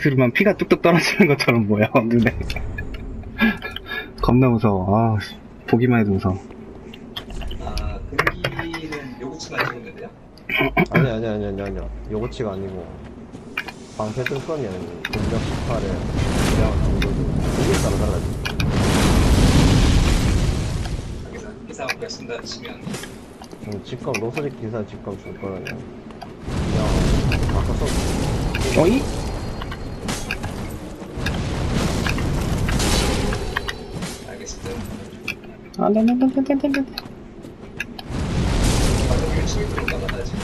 들으면 피가 뚝뚝 떨어지는 것처럼 보여, 눈에. 겁나 무서워. 아, 씨, 보기만 해도 무서워. 아, 금기는 요구치만 찍었는데요? 아니 아니 아니 아니 아니야 요거치가 아니고 방패 뜰 거면 공격 18에 그냥 정도도 이게 따라 달라지 여기서 이상하게 쓴다 치면 음, 직감 로스직 기사 직감 줄 거라면 그냥 바꿔서 어이? 안 돼, 안 돼, 안 돼, 안 돼, 안 돼, 안 돼. 방금 열심히 들어가 나 지금.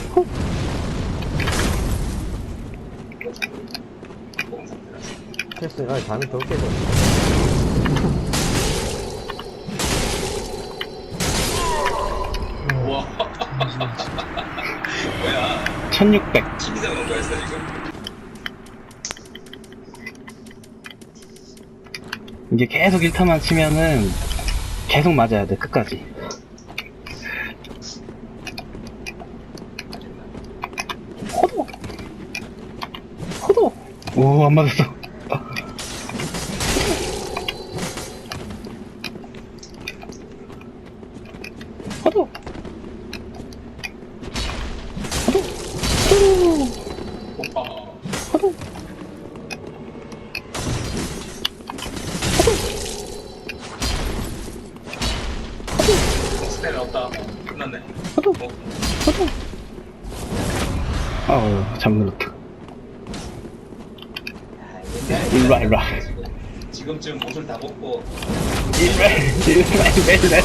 보험 상태라서. 테스트 아니 잠이 덜 깨져 우와. 뭐야? 1600. TV상 놓은 거였어 지금? 이게 계속 1타만 치면은 계속 맞아야 돼, 끝까지. 호도! 호도! 오, 안 맞았어. 호도! 호도! 호도! 호도! 끝났네. 호도! 어? 호도! 아우, 눌렀다. 일로와, 일로와. 지금쯤 옷을 다 벗고 일로와, 일로와, 일로와.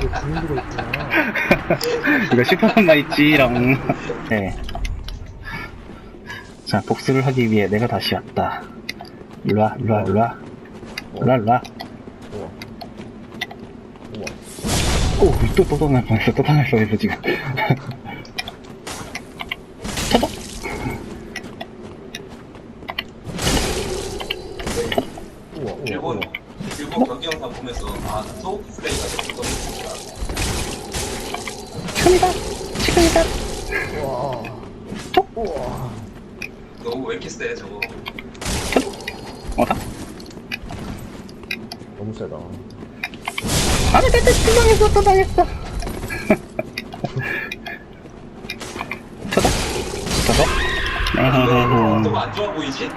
이게 주인들이 있구나. 이거 슈퍼맨만 있지랑. 네. 자, 복수를 하기 위해 내가 다시 왔다. 일로와, 일로와, 일로와. 일로와, 일로와. 우와 우와 오, 또, 또 당할 뻔했어, 또 당할 뻔했어, 지금. 쳐봐! 우와 우와 일본 일본 경기 영상 보면서 아 소울 플레이가 너무 좋다. 지금이다! 지금이다! 우와 우와 너무 왜 이렇게 세 저거? 어다? 너무 세다 아, 네, 네, 네, 또 당했어, 또 당했어. 쳐봐? 쳐봐? 너무 네. 안 좋아 보이지?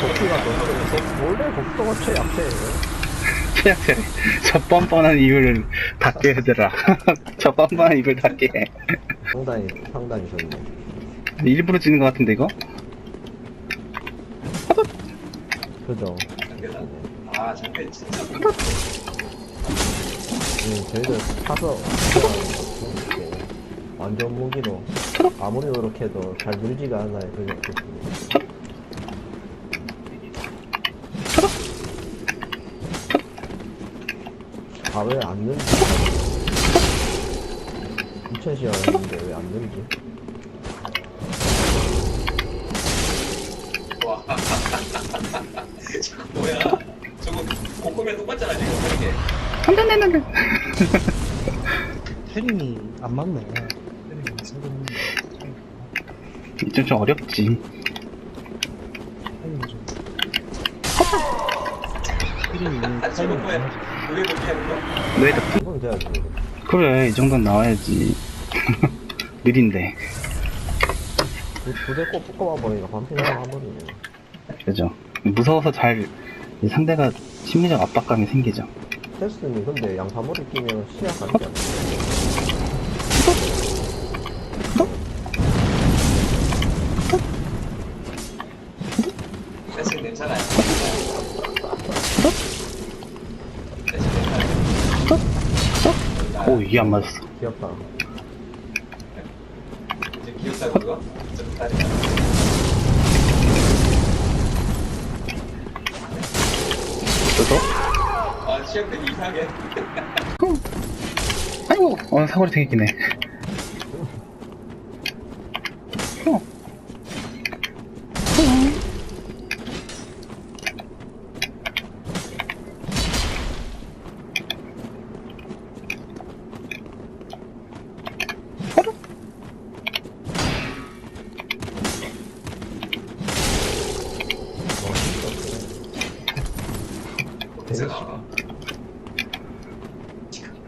도끼가 너무 원래 복도가 최약체예요 최악체. 저 뻔뻔한 이유를 닫게 해더라. 저 뻔뻔한 이유를 닫게 해. 상당히 상당히 좋네 일부러 지는 것 같은데, 이거? 그죠. 아 장대 진짜. 음, 저희들 이렇게 완전 무기로 아무리 그렇게 해도 잘 늘지가 않아요 그게 아왜안 늘지 2000시간인데 왜 안 늘지 와. 저거 뭐야? 저거 고꾸면 똑같잖아 지금 이게. 안 돼, 안 돼, 안 돼. 테림이 안 맞네. 테림이 세금 좀, 좀 어렵지. 테림이 좀. 테림이 아 저거 타이밍이 뭐야? 안 맞아. 왜 그렇게 하는 거? 너희도, 이건 돼야지 그래, 이 정도는 나와야지. 느린데. 두대 꼭 뽑아봐 버리니까 반피 나가버리네 그죠. 무서워서 잘, 이 상대가 심리적 압박감이 생기죠. 테스트님 근데 양파머리 끼면 시야 가리지 냄새. 오, 이게 안 맞았어. 귀엽다 시험들이 이상해. 아이고, 어, 사거리 되게 기네. 어.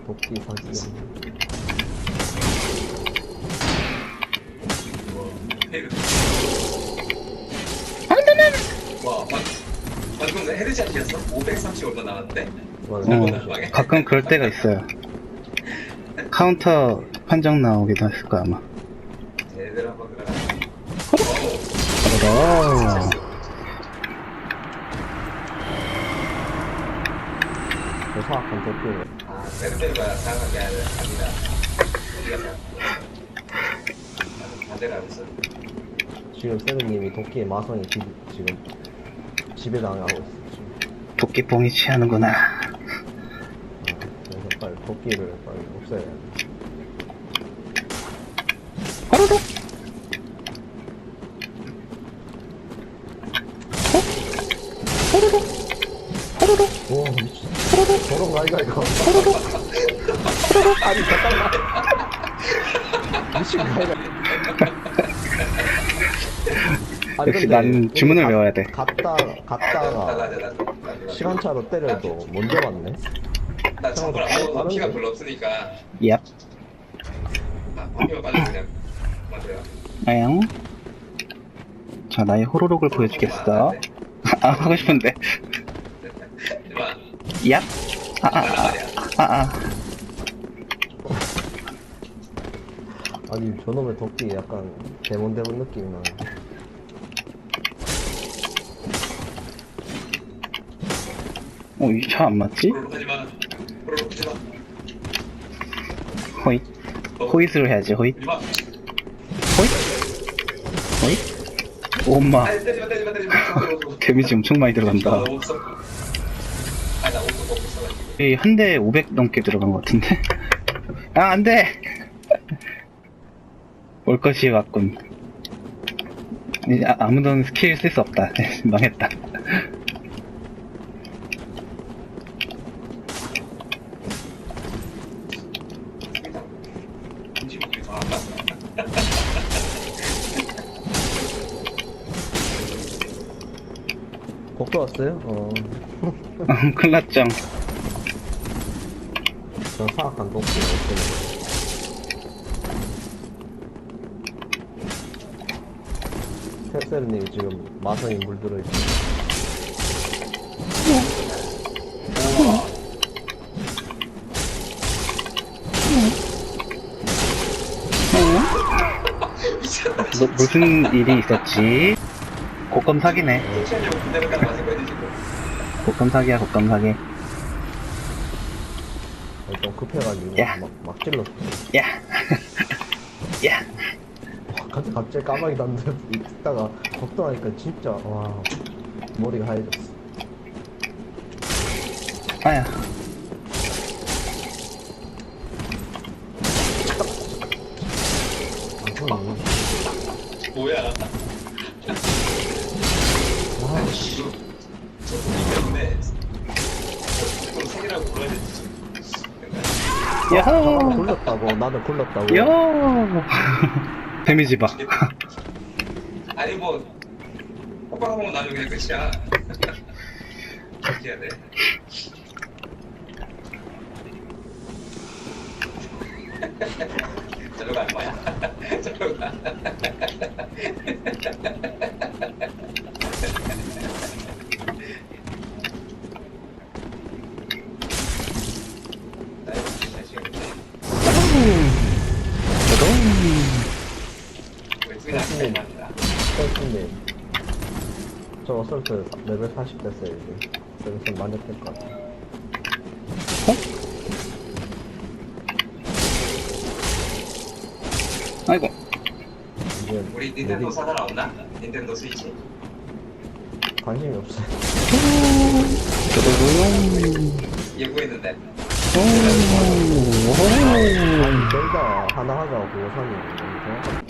도끼 사기. 헤드. 와, 방, 방금 헤드샷이었어? 530 얼마 나왔는데? 어, 가끔 그럴 때가 있어요. 카운터 판정 나오기도 했을 거야, 아마. 제대로 한번 들어가. 어. 그 사악한 도끼를. 아, 세르베가 사용한 게 아니라 아니다. 우리가. 나는 반대로 하고 있어. 지금 세르님이 도끼의 마성이 지, 지금 지배당하고 있어. 지금. 도끼뽕이 취하는구나. 어, 그래서 빨리 도끼를 빨리 없애야 돼. 호로록! 호로록! 호로록! 오 미친. 저런 아이가 이거. 아니 잠깐만. 미친 아이가. 아니, 역시 근데 난 우리 주문을 갔- 외워야 돼. 갔다 나, 갔다가 나, 나. 시간차로 때려도 먼저 왔네. 나 정말 아무것도 다른데? 피가 별로 없으니까. 얍. 아, 피가 빠져 그냥. 맞아요. 아양. 자, 나의 호로록을 보여주겠어. 아, 하고 싶은데. 얍. 아, 아. 아, 아, 아. 아니 저놈의 도끼 약간 데몬데몬 느낌이 나. 어, 이차안 맞지? 호잇. 호잇으로 해야지, 호잇. 호잇. 호잇. 오마. 아니, 때리지 마, 때리지 마, 때리지 마. 데미지 엄청 많이 아, 들어간다. 이 한 대에 500 넘게 들어간 것 같은데? 아, 안 돼! 올 것이 왔군. 아, 아무도 스킬 쓸 수 없다. 망했다. 왔어요? 어. 큰일 났죠. 저 사악한 없애는 셋세르님이 지금 마성에 물들어 있고 뭐, 무슨 일이 있었지? 곡검 사기네. 곡검 사기야, 곡검 사기. 어, 좀 급해가지고 야. 막, 막 찔렀어 야! 야! 갑자기, 갑자기 까마귀 났는데 듣다가 걱정하니까 진짜 와 머리가 하얘졌어 아야. 아. 뭐야. 와 씨. 저 분위기 때문에. 그럼 사기라고 불러야 되지. 나는 야호! 굴렀다고 나는 굴렀다고 요! 데미지 봐. 아니, 뭐, 보면 나는 그냥 끝이야. 어떻게 해야 돼? 저로 갈 거야. 저로 가. 저 어설트 레벨 40 됐어요 이제 그래서 많이 뜰것 같아 아이고. 이제 우리 닌텐도 사달 없나? 닌텐도 스위치. 관심이 없어요 도도도용. 예고했는데. 아니 저희가 하나 하자고 그거 사는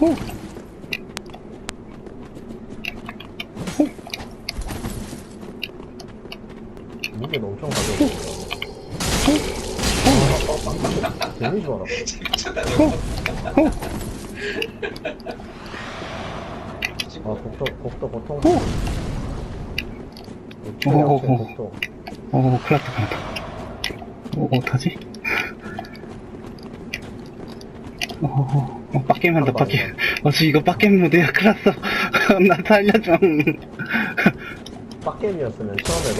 오. 무게는 엄청 가벼워 미쳤다 저거. 아 복도 복도 보통 오. 최악의 오호호. 복도 오, 큰일 났다, 큰일 났다. 어, 어떡하지? 어, 어, 어, 빡게임 한다, 빡게임. 어, 지 이거 빡게임 모드야. 큰일 났어. 나 살려줘. 빡겜이었으면 처음에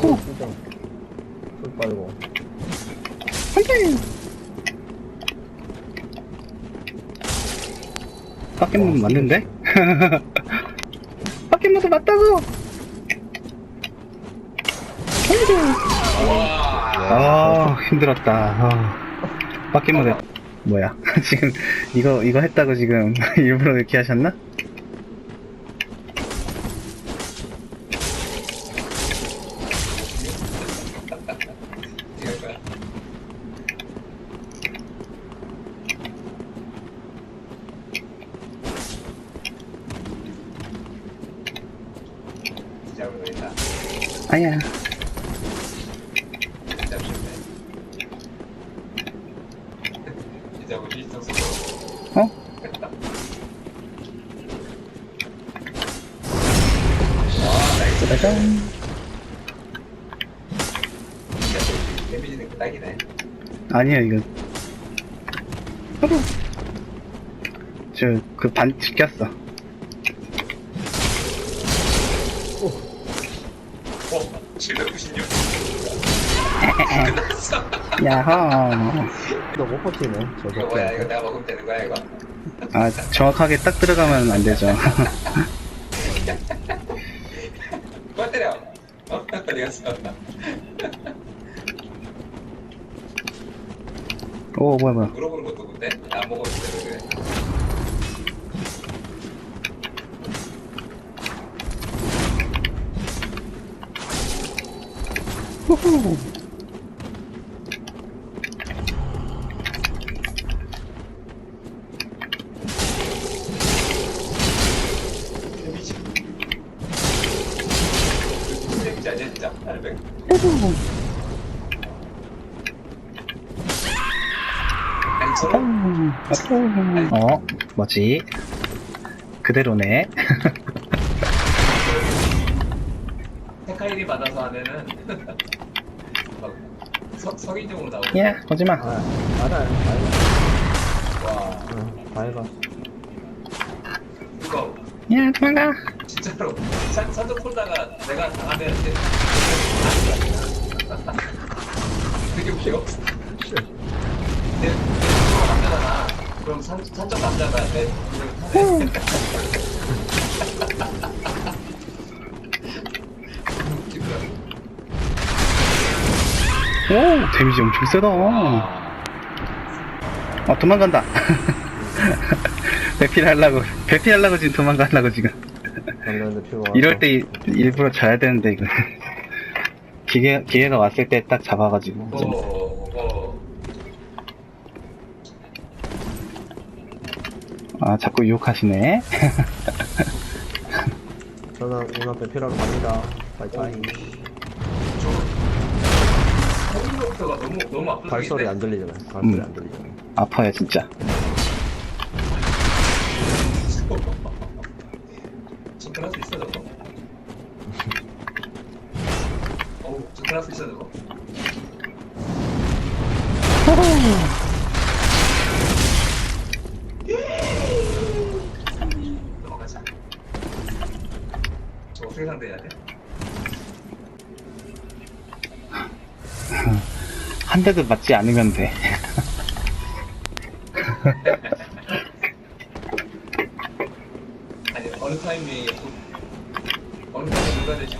풀풀 빨고 빡게임 모드 맞는데? 모드 맞다고! 아, 힘들었다. 아, 모드. 뭐야. 지금, 이거, 이거 했다고 지금 일부러 이렇게 하셨나? 어떻게 할 거야? 진짜 모르겠다. 아니야. 어? 짜잔. 아니야, 이거. 저, 그 반 지켰어. 796. 끝났어. 야호. 너못 버티네 저 이거 뭐야? 이거 내가 먹으면 되는 거야, 이거? 아, 정확하게 딱 들어가면 안 되죠. 때려. 어, 어디 갔어? 오, 뭐야, 뭐야. 물어보는 것도 못해? 안 먹어도 되는 거야. 후후. 데미지. 데 미지 아니야, 진짜? 800. 후후. 아니, 저는 어, 뭐지? 그대로네. 테카일이 받아서 막 서, 성인용으로 나오고. 야, 오지마. 아 알아 알아 와, 응, 다 해봐 이거 야, 도망가. 진짜로 산, 산적 콜다가 내가 당하면 이제 되게 웃겨. 내, 내 남자잖아. 그럼 산, 산적 남자가 내 이걸 타네. 오, 데미지 엄청 세다. 아, 어, 도망간다. 배필 하려고, 배필 하려고 지금 도망가려고 지금. 이럴 때 이- 일부러 져야 되는데, 이거. 기회, 기회가 왔을 때 딱 잡아가지고. 어, 좀. 어, 아, 자꾸 유혹하시네. 저는 눈앞에 필요로 갑니다 바이바이 저 성인용부터가 너무 너무 아픈 발소리 안 들리잖아요 발소리 음. 안 들리잖아요 아파요, 진짜. 접근할 수 있어 저거? 어우 접근할 수 있어 저거? 한 대도 맞지 않으면 돼. 아니 어느 타이밍에 어느 타이밍에 누가 될지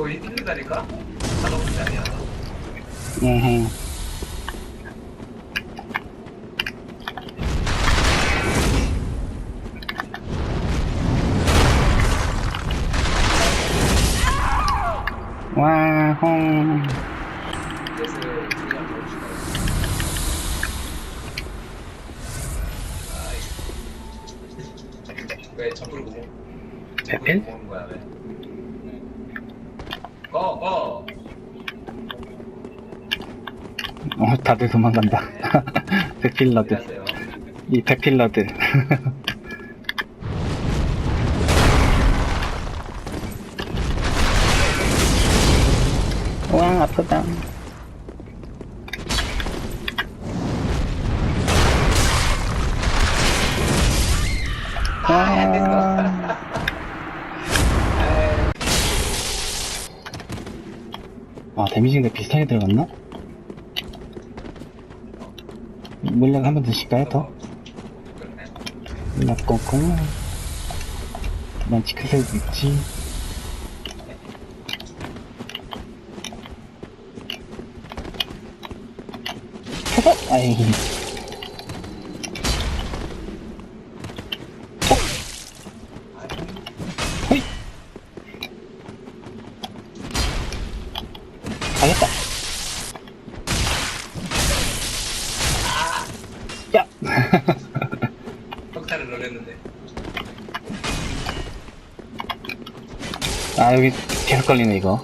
저거 힘들다니까? 단어문이 아니야. 음. 어, 어. 어, 다들 도망간다. 백필러드. 안녕하세요. 이 백필러드. 와, 아프다. 와. 아, 데미지가 비슷하게 들어갔나? 물량 한번 드실까요, 더? 물량 꽁꽁. 난 치크셀도 있지. 아이. 야! 폭탄을 노렸는데. 아, 여기 계속 걸리네, 이거.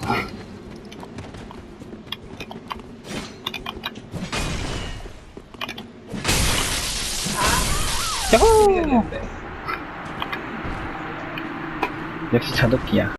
야호! 했는데. 역시 자덕기야.